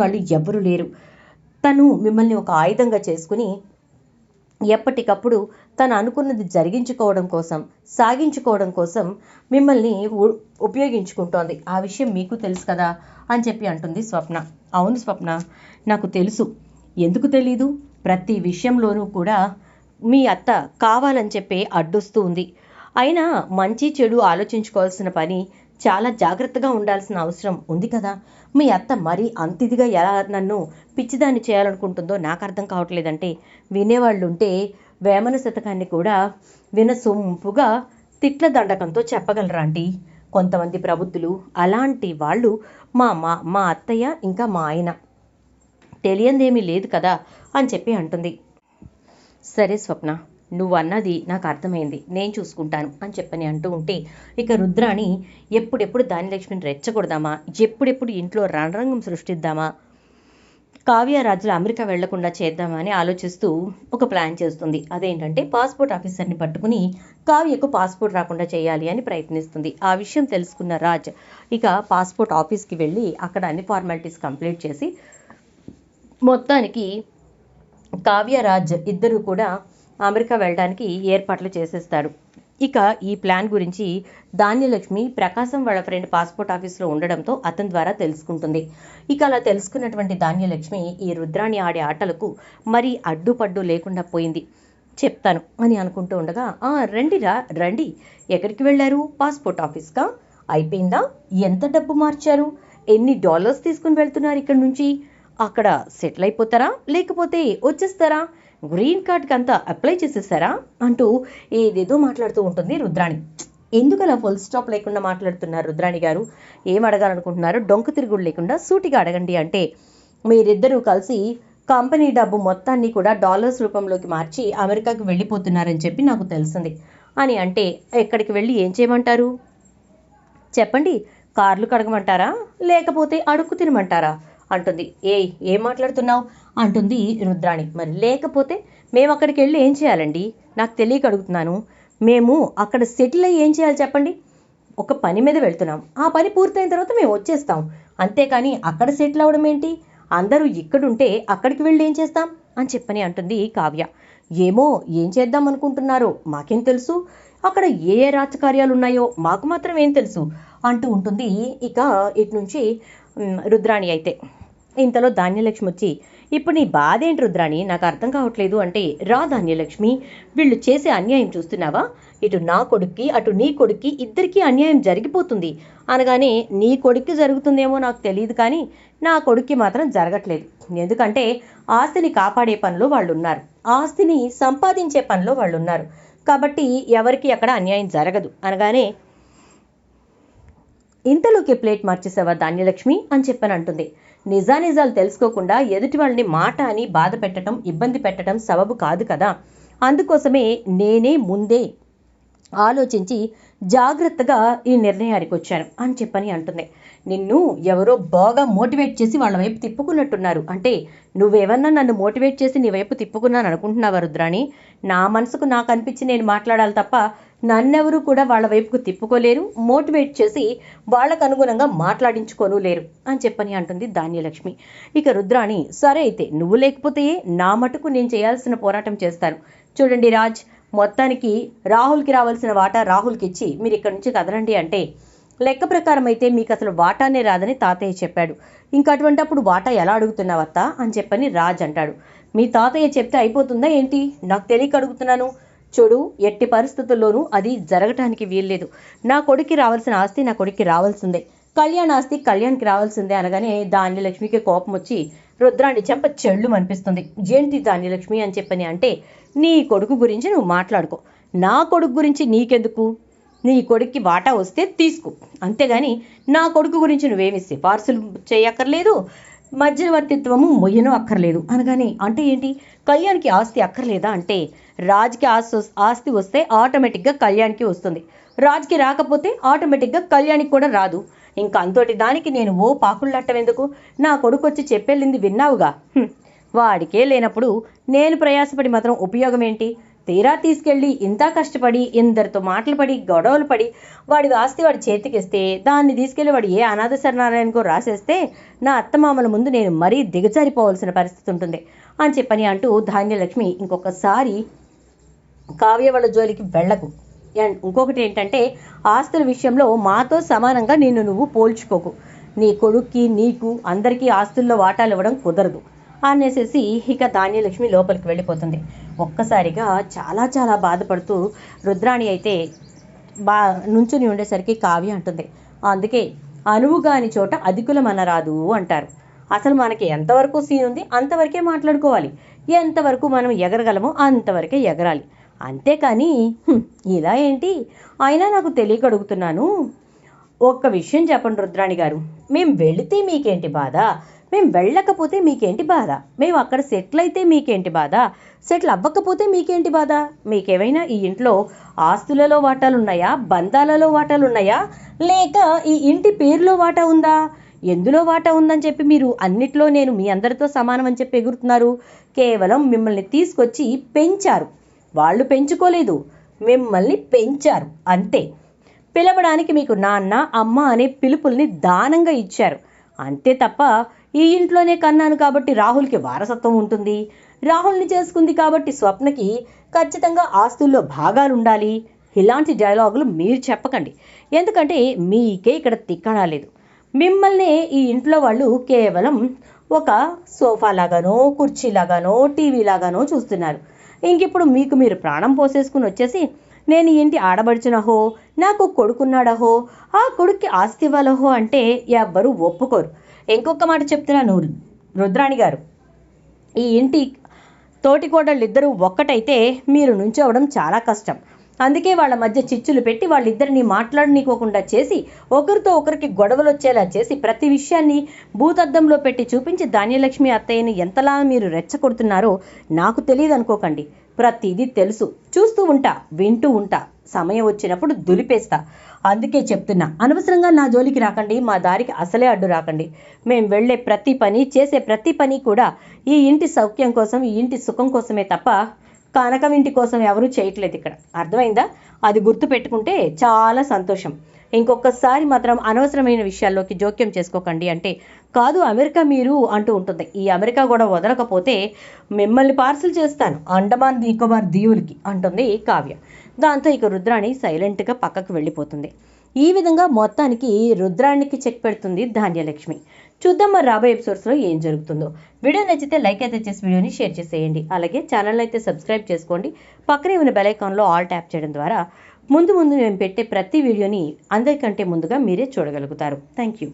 వాళ్ళు ఎవరు లేరు. తను మిమ్మల్ని ఒక ఆయుధంగా చేసుకుని ఎప్పటికప్పుడు తను అనుకున్నది జరిగించుకోవడం కోసం సాగించుకోవడం కోసం మిమ్మల్ని ఉపయోగించుకుంటోంది. ఆ విషయం మీకు తెలుసు కదా అని చెప్పి అంటుంది స్వప్న. అవును స్వప్న నాకు తెలుసు. ఎందుకు తెలీదు? ప్రతి విషయంలోనూ కూడా మీ అత్త కావాలని చెప్పి అడ్డొస్తూ ఉంది. అయినా మంచి చెడు ఆలోచించుకోవాల్సిన పని చాలా జాగ్రత్తగా ఉండాల్సిన అవసరం ఉంది కదా. మీ అత్త మరీ అంతిదిగా ఎలా నన్ను పిచ్చిదాన్ని చేయాలనుకుంటుందో నాకు అర్థం కావట్లేదంటే వినేవాళ్ళు ఉంటే వేమన శతకాన్ని కూడా వినసొంపుగా తిట్ల దండకంతో చెప్పగలరా అండి కొంతమంది ప్రబుద్ధులు అలాంటి వాళ్ళు మా మా మా అత్తయ్య ఇంకా మా ఆయన. తెలియందేమీ లేదు కదా అని చెప్పి అంటుంది. సరే స్వప్న నువ్వు అన్నది నాకు అర్థమైంది నేను చూసుకుంటాను అని చెప్పని అంటూ ఉంటే ఇక రుద్రాణి ఎప్పుడెప్పుడు దానిలక్ష్మిని రెచ్చగొడదామా? ఎప్పుడెప్పుడు ఇంట్లో రణరంగం సృష్టిద్దామా? కావ్యరాజులు అమెరికా వెళ్ళకుండా చేద్దామా అని ఆలోచిస్తూ ఒక ప్లాన్ చేస్తుంది. అదేంటంటే పాస్పోర్ట్ ఆఫీసర్ని పట్టుకుని కావ్యకు పాస్పోర్ట్ రాకుండా చేయాలి అని ప్రయత్నిస్తుంది. ఆ విషయం తెలుసుకున్న రాజ్ ఇక పాస్పోర్ట్ ఆఫీస్కి వెళ్ళి అక్కడ అన్ని ఫార్మాలిటీస్ కంప్లీట్ చేసి మొత్తానికి కావ్యరాజ్ ఇద్దరు కూడా అమెరికా వెళ్ళడానికి ఏర్పాట్లు చేసేస్తాడు. ఇక ఈ ప్లాన్ గురించి ధాన్యలక్ష్మి ప్రకాశం వాళ్ళ ఫ్రెండ్ పాస్పోర్ట్ ఆఫీస్లో ఉండడంతో అతని ద్వారా తెలుసుకుంటుంది. ఇక అలా తెలుసుకున్నటువంటి ధాన్యలక్ష్మి ఈ రుద్రాణి ఆడే ఆటలకు మరీ అడ్డుపడ్డు లేకుండా పోయింది. చెప్తాను అని అనుకుంటూ ఉండగా "ఆ, రండిరా రండి. ఎక్కడికి వెళ్ళారు? పాస్పోర్ట్ ఆఫీస్కా అయిపోయిందా? ఎంత డబ్బు మార్చారు? ఎన్ని డాలర్స్ తీసుకుని వెళ్తున్నారు ఇక్కడ నుంచి? అక్కడ సెటిల్ అయిపోతారా? లేకపోతే వచ్చేస్తారా? గ్రీన్ కార్డ్కి అంతా అప్లై చేసేసారా? అంటూ ఏదేదో మాట్లాడుతూ ఉంటుంది రుద్రాణి. ఎందుకు అలా ఫుల్ స్టాప్ లేకుండా మాట్లాడుతున్నారు రుద్రాణి గారు? ఏం అడగాలనుకుంటున్నారు? డొంక తిరుగుడు లేకుండా సూటిగా అడగండి అంటే మీరిద్దరూ కలిసి కంపెనీ డబ్బు మొత్తాన్ని కూడా డాలర్స్ రూపంలోకి మార్చి అమెరికాకి వెళ్ళిపోతున్నారని చెప్పి నాకు తెలిసింది. అని అంటే ఎక్కడికి వెళ్ళి ఏం చేయమంటారు? చెప్పండి. కార్లు కడగమంటారా? లేకపోతే అడుక్కు తినమంటారా? అంటుంది. ఏయ్ ఏం మాట్లాడుతున్నావు? అంటుంది రుద్రాణి. మరి లేకపోతే మేము అక్కడికి వెళ్ళి ఏం చేయాలండి? నాకు తెలియక అడుగుతున్నాను. మేము అక్కడ సెటిల్ అయ్యి ఏం చేయాలి చెప్పండి? ఒక పని మీద వెళ్తున్నాం. ఆ పని పూర్తయిన తర్వాత మేము వచ్చేస్తాం. అంతేకాని అక్కడ సెటిల్ అవ్వడం ఏంటి? అందరూ ఇక్కడుంటే అక్కడికి వెళ్ళి ఏం చేస్తాం? అని చెప్పని అంటుంది కావ్య. ఏమో ఏం చేద్దాం అనుకుంటున్నారో మాకేం తెలుసు? అక్కడ ఏ ఏ రాజకార్యాలు ఉన్నాయో మాకు మాత్రం ఏం తెలుసు? అంటూ ఉంటుంది ఇక ఇటు నుంచి రుద్రాణి అయితే. ఇంతలో ధాన్యలక్ష్మి వచ్చి ఇప్పుడు నీ బాధ ఏంటి రుద్రాణి? నాకు అర్థం కావట్లేదు. అంటే రా ధాన్యలక్ష్మి వీళ్ళు చేసే అన్యాయం చూస్తున్నావా? ఇటు నా కొడుక్కి అటు నీ కొడుక్కి ఇద్దరికీ అన్యాయం జరిగిపోతుంది. అనగానే నీ కొడుక్కి జరుగుతుందేమో నాకు తెలియదు కానీ నా కొడుక్కి మాత్రం జరగట్లేదు. ఎందుకంటే ఆస్తిని కాపాడే పనిలో వాళ్ళు ఉన్నారు ఆస్తిని సంపాదించే పనిలో వాళ్ళు ఉన్నారు కాబట్టి ఎవరికి అక్కడ అన్యాయం జరగదు. అనగానే ఇంతలోకి ప్లేట్ మార్చేసావా ధాన్యలక్ష్మి అని చెప్పని అంటుంది నిజానిజాలు తెలుసుకోకుండా ఎదుటి వాళ్ళని మాట అని బాధ పెట్టడం ఇబ్బంది పెట్టడం సబబు కాదు కదా. అందుకోసమే నేనే ముందే ఆలోచించి జాగ్రత్తగా ఈ నిర్ణయానికి వచ్చాను అని చెప్పని అంటుంది. నిన్ను ఎవరో బాగా మోటివేట్ చేసి వాళ్ళ వైపు తిప్పుకున్నట్టున్నారు. అంటే నువ్వేమన్నా నన్ను మోటివేట్ చేసి నీ వైపు తిప్పుకున్నాను అనుకుంటున్నావా రుద్రాణి? నా మనసుకు నాకు అనిపించి నేను మాట్లాడాలి తప్ప నన్నెవరూ కూడా వాళ్ళ వైపుకు తిప్పుకోలేరు మోటివేట్ చేసి వాళ్ళకు అనుగుణంగా మాట్లాడించుకోను లేరు అని చెప్పని అంటుంది ధాన్యలక్ష్మి. ఇక రుద్రాణి సరే అయితే నువ్వు లేకపోతే నా మటుకు నేను చేయాల్సిన పోరాటం చేస్తాను. చూడండి రాజ్ మొత్తానికి రాహుల్కి రావాల్సిన వాటా రాహుల్కి ఇచ్చి మీరు ఇక్కడి నుంచి కదలండి అంటే లెక్క ప్రకారం అయితే మీకు అసలు వాటానే రాదని తాతయ్య చెప్పాడు. ఇంకా అటువంటి అప్పుడు వాటా ఎలా అడుగుతున్నావత్తా అని చెప్పని రాజ్ అంటాడు. మీ తాతయ్య చెప్తే అయిపోతుందా ఏంటి? నాకు తెలియక అడుగుతున్నాను. చూడు ఎట్టి పరిస్థితుల్లోనూ అది జరగటానికి వీల్లేదు. నా కొడుక్కి రావాల్సిన ఆస్తి నా కొడుక్కి రావాల్సిందే. కళ్యాణ్ ఆస్తి కళ్యాణ్కి రావాల్సిందే అనగానే దాని లక్ష్మికి కోపం వచ్చి రుద్రాణి చెంప చెళ్ళు అనిపిస్తుంది ఏంటి లక్ష్మి అని చెప్పని అంటే నీ కొడుకు గురించి నువ్వు మాట్లాడుకో. నా కొడుకు గురించి నీకెందుకు? నీ కొడుక్కి వాటా వస్తే తీసుకో. అంతేగాని నా కొడుకు గురించి నువ్వేమి సిఫార్సులు చేయక్కర్లేదు మధ్యవర్తిత్వము మొయ్యను అక్కర్లేదు. అనగానే అంటే ఏంటి? కళ్యాణ్కి ఆస్తి అక్కర్లేదా అంటే రాజ్కి ఆస్తి ఆస్తి వస్తే ఆటోమేటిక్గా కళ్యాణ్కి వస్తుంది. రాజ్కి రాకపోతే ఆటోమేటిక్గా కళ్యాణ్కి కూడా రాదు. ఇంకా అంతటి దానికి నేను ఓ పాకుళ్ళట్టవెందుకు? నా కొడుకు వచ్చి చెప్పెళ్ళింది విన్నావుగా? వాడికే లేనప్పుడు నేను ప్రయాసపడి మాత్రం ఉపయోగం ఏంటి తీరా తీసుకెళ్ళి ఇంత కష్టపడి ఇందరితో మాటలు పడి గొడవలు పడి వాడి ఆస్తి వాడి చేతికిస్తే దాన్ని తీసుకెళ్ళి వాడు ఏ అనాథ శరణాలయానికో రాసేస్తే నా అత్తమామల ముందు నేను మరీ దిగజారిపోవాల్సిన పరిస్థితి ఉంటుంది. అని చెప్పని అంటూ ధాన్యలక్ష్మి ఇంకొకసారి కావ్య వాళ్ళ జోలికి వెళ్ళకు. అండ్ ఇంకొకటి ఏంటంటే ఆస్తుల విషయంలో మాతో సమానంగా నిన్ను నువ్వు పోల్చుకోకు. నీ కొడుక్కి నీకు అందరికీ ఆస్తుల్లో వాటాలు ఇవ్వడం కుదరదు. అనేసేసి ఇక ధాన్యలక్ష్మి లోపలికి వెళ్ళిపోతుంది. ఒక్కసారిగా చాలా చాలా బాధపడుతూ రుద్రాణి అయితే బా నుంచుని ఉండేసరికి కావ్య అంటుంది. అందుకే అనువుగాని చోట అధికులమనరాదు అంటారు. అసలు మనకి ఎంతవరకు సీన్ ఉంది అంతవరకే మాట్లాడుకోవాలి. ఎంతవరకు మనం ఎగరగలమో అంతవరకే ఎగరాలి. అంతేకాని ఇలా ఏంటి? అయినా నాకు తెలియక అడుగుతున్నాను. ఒక్క విషయం చెప్పండి రుద్రాణి గారు. మేము వెళితే మీకేంటి బాధ? మేము వెళ్ళకపోతే మీకేంటి బాధ? మేము అక్కడ సెటిల్ అయితే మీకేంటి బాధ? సెటిల్ అవ్వకపోతే మీకేంటి బాధ? మీకేమైనా ఈ ఇంట్లో ఆస్తులలో వాటాలు ఉన్నాయా బంధాలలో వాటాలు ఉన్నాయా లేక ఈ ఇంటి పేరులో వాటా ఉందా? ఎందులో వాటా ఉందని చెప్పి మీరు అన్నిట్లో నేను మీ అందరితో సమానం అని చెప్పి ఎగురుతున్నారు. కేవలం మిమ్మల్ని తీసుకొచ్చి పెంచారు. వాళ్ళు పెంచుకోలేదు. మిమ్మల్ని పెంచారు. అంతే. పిలవడానికి మీకు నాన్న అమ్మ అనే పిలుపుల్ని దానంగా ఇచ్చారు. అంతే తప్ప ఈ ఇంట్లోనే కన్నాను కాబట్టి రాహుల్కి వారసత్వం ఉంటుంది. రాహుల్ని చేసుకుంది కాబట్టి స్వప్నకి ఖచ్చితంగా ఆస్తుల్లో భాగాలు ఉండాలి ఇలాంటి డైలాగులు మీరు చెప్పకండి. ఎందుకంటే మీకే ఇక్కడ తిక్కడా లేదు. మిమ్మల్ని ఈ ఇంట్లో వాళ్ళు కేవలం ఒక సోఫా లాగానో కుర్చీ లాగానో టీవీ ఇంకిప్పుడు మీకు మీరు ప్రాణం పోసేసుకుని వచ్చేసి నేను ఈ ఇంటి ఆడబడిచినహో నాకు కొడుకున్నాడహో ఆ కొడుక్కి ఆస్తి ఇవ్వాలహో అంటే ఎవ్వరూ ఒప్పుకోరు. ఇంకొక మాట చెప్తున్నాను రుద్రాణి గారు. ఈ ఇంటి తోటికోడళ్ళిద్దరూ ఒక్కటైతే మీరు నుంచోవడం చాలా కష్టం. అందుకే వాళ్ళ మధ్య చిచ్చులు పెట్టి వాళ్ళిద్దరిని మాట్లాడనీకోకుండా చేసి ఒకరితో ఒకరికి గొడవలు వచ్చేలా చేసి ప్రతి విషయాన్ని భూతద్దంలో పెట్టి చూపించి ధాన్యలక్ష్మి అత్తయ్యని ఎంతలా మీరు రెచ్చగొడుతున్నారో నాకు తెలియదు అనుకోకండి ప్రతిదీ తెలుసు. చూస్తూ ఉంటా వింటూ ఉంటా. సమయం వచ్చినప్పుడు దులిపేస్తా. అందుకే చెప్తున్నా అనవసరంగా నా జోలికి రాకండి. మా దారికి అసలే అడ్డు రాకండి. మేము వెళ్ళే ప్రతి పని చేసే ప్రతి పని కూడా ఈ ఇంటి సౌఖ్యం కోసం ఈ ఇంటి సుఖం కోసమే తప్ప కనకం ఇంటి కోసం ఎవరూ చేయట్లేదు ఇక్కడ. అర్థమైందా? అది గుర్తు పెట్టుకుంటే చాలా సంతోషం. ఇంకొకసారి మాత్రం అనవసరమైన విషయాల్లోకి జోక్యం చేసుకోకండి అంటే కాదు అమెరికా మీరు అంటూ ఉంటుంది. ఈ అమెరికా కూడా వదలకపోతే మిమ్మల్ని పార్సల్ చేస్తాను. అండమాన్ నికోబార్ దీవులకి అంటుంది కావ్య. దాంతో ఇక రుద్రాణి సైలెంట్గా పక్కకు వెళ్ళిపోతుంది. ఈ విధంగా మొత్తానికి రుద్రాణికి చెక్ పెడుతుంది ధాన్యలక్ష్మి. చూద్దాం మరి రాబోయే ఎపిసోడ్స్లో ఏం జరుగుతుందో. వీడియో నచ్చితే లైక్ అయితే చేసి వీడియోని షేర్ చేసేయండి. అలాగే ఛానల్ అయితే సబ్స్క్రైబ్ చేసుకోండి. పక్కనే ఉన్న బెలైకాన్లో ఆల్ ట్యాప్ చేయడం ద్వారా ముందు ముందు మేము పెట్టే ప్రతి వీడియోని అందరికంటే ముందుగా మీరే చూడగలుగుతారు. Thank you